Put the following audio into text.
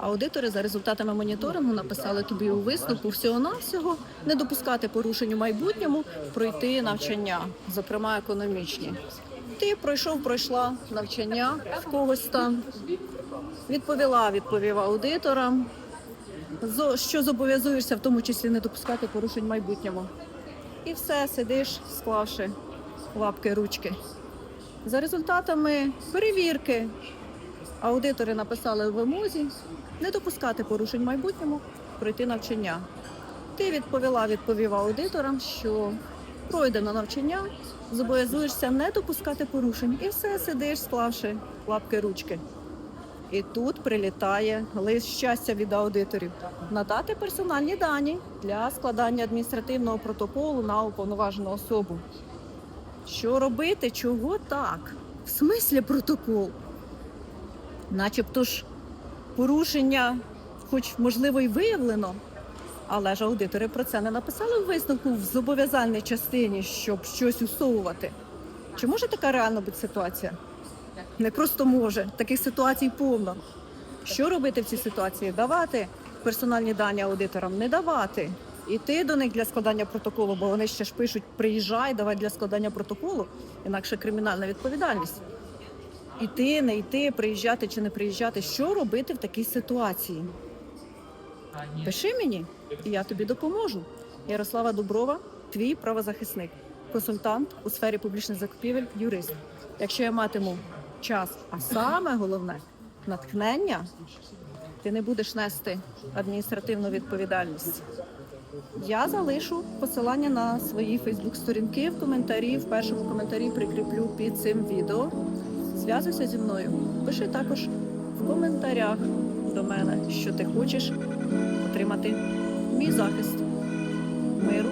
Аудитори за результатами моніторингу написали тобі у висновку всього-навсього не допускати порушень у майбутньому, пройти навчання, зокрема економічні. Ти пройшов, пройшла навчання в когось там, відповіла, відповів аудиторам, що зобов'язуєшся в тому числі не допускати порушень майбутньому. І все, сидиш, склавши лапки, ручки. За результатами перевірки аудитори написали в вимозі не допускати порушень в майбутньому, пройти навчання. Ти відповіла, відповів аудиторам, що пройдено навчання, зобов'язуєшся не допускати порушень. І все сидиш, склавши лапки ручки. І тут прилітає лист щастя від аудиторів надати персональні дані для складання адміністративного протоколу на уповноважену особу. Що робити? Чого так? В смислі протокол? Начебто ж порушення, хоч можливо й виявлено, але ж аудитори про це не написали в висновку в зобов'язальній частині, щоб щось усовувати. Чи може така реально бути ситуація? Не просто може, таких ситуацій повно. Що робити в цій ситуації? Давати персональні дані аудиторам, не давати. Іти до них для складання протоколу, бо вони ще ж пишуть приїжджай, давай для складання протоколу, інакше кримінальна відповідальність. Іти, не йти, приїжджати чи не приїжджати. Що робити в такій ситуації? Пиши мені, і я тобі допоможу. Ярослава Дуброва, твій правозахисник, консультант у сфері публічних закупівель, юрист. Якщо я матиму час, а саме головне натхнення, ти не будеш нести адміністративну відповідальність. Я залишу посилання на свої Фейсбук-сторінки в коментарі. В першому коментарі прикріплю під цим відео зв'язуйся зі мною. Пиши також в коментарях до мене, що ти хочеш отримати мій захист миру.